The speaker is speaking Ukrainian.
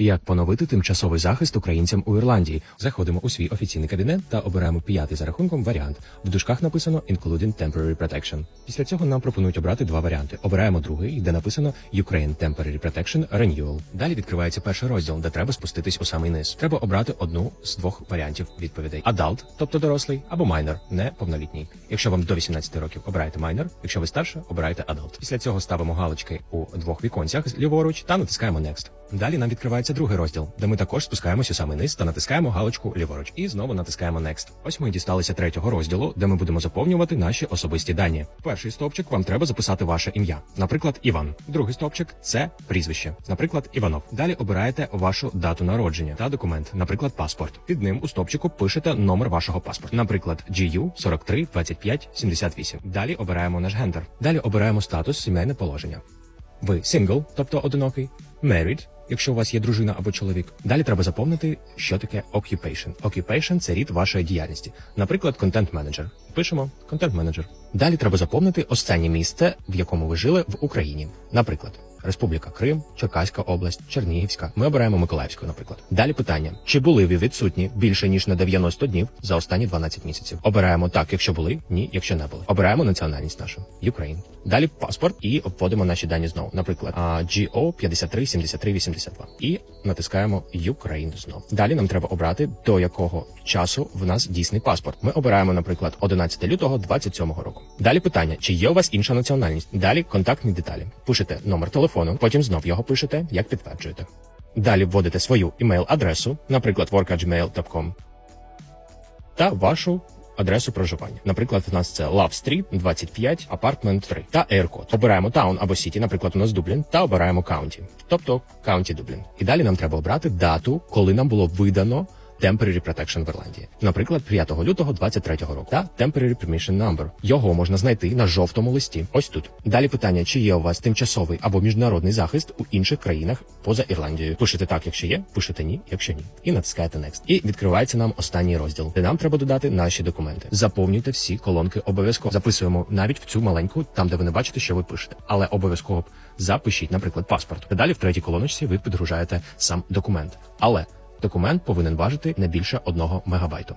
Як поновити тимчасовий захист українцям у Ірландії? Заходимо у свій офіційний кабінет та обираємо п'ятий за рахунком варіант. В дужках написано Including Temporary Protection. Після цього нам пропонують обрати два варіанти. Обираємо другий, де написано Ukraine Temporary Protection Renewal. Далі відкривається перший розділ, де треба спуститись у самий низ. Треба обрати одну з двох варіантів відповідей: Adult, тобто дорослий, або Minor, неповнолітній. Якщо вам до 18 років, обираєте Minor, якщо ви старше, обираєте Adult. Після цього ставимо галочки у двох віконцях ліворуч та натискаємо Next. Далі нам відкривається другий розділ, де ми також спускаємося у самий низ та натискаємо галочку ліворуч. І знову натискаємо Next. Ось ми дісталися третього розділу, де ми будемо заповнювати наші особисті дані. Перший стовпчик вам треба записати ваше ім'я, наприклад, Іван. Другий стовпчик це прізвище, наприклад, Іванов. Далі обираєте вашу дату народження та документ, наприклад, паспорт. Під ним у стовпчику пишете номер вашого паспорту, наприклад, GU 43 25 78. Далі обираємо наш гендер. Далі обираємо статус сімейне положення. Ви single, тобто одинокий, married, якщо у вас є дружина або чоловік. Далі треба заповнити, що таке occupation. Occupation – це рід вашої діяльності. Наприклад, контент менеджер. Пишемо контент менеджер. Далі треба заповнити останнє місце, в якому ви жили в Україні. Наприклад, Республіка Крим, Черкаська область, Чернігівська. Ми обираємо Миколаївську, наприклад. Далі питання: чи були ви відсутні більше ніж на 90 днів за останні 12 місяців? Обираємо так, якщо були, ні, якщо не були. Обираємо національність нашу Ukraine. Далі паспорт і вводимо наші дані знову. Наприклад, GO 53 73 82. І натискаємо Ukraine знову. Далі нам треба обрати до якого часу в нас дійсний паспорт. Ми обираємо, наприклад, 11 лютого 27 року. Далі питання: чи є у вас інша національність? Далі контактні деталі. Пишете номер телефону, потім знов його пишете, як підтверджуєте. Далі вводите свою імейл-адресу, наприклад, work@gmail.com, та вашу адресу проживання. Наприклад, в нас це Love Street 25, апартмент 3 та AirCode. Обираємо таун або Сіті, наприклад, у нас Дублін, та обираємо County, тобто County Дублін. І далі нам треба обрати дату, коли нам було видано Temporary Protection в Ірландії. Наприклад, 5 лютого 23 року та Temporary Permission Number. Його можна знайти на жовтому листі. Ось тут. Далі питання, чи є у вас тимчасовий або міжнародний захист у інших країнах поза Ірландією. Пишете так, якщо є, пишете ні, якщо ні. І натискаєте Next. І відкривається нам останній розділ, де нам треба додати наші документи. Заповнюйте всі колонки обов'язково. Записуємо навіть в цю маленьку, там де ви не бачите, що ви пишете. Але обов'язково запишіть, наприклад, паспорт. Далі в третій колоночці ви підгружаєте сам документ. Але Документ повинен важити не більше 1 мегабайту.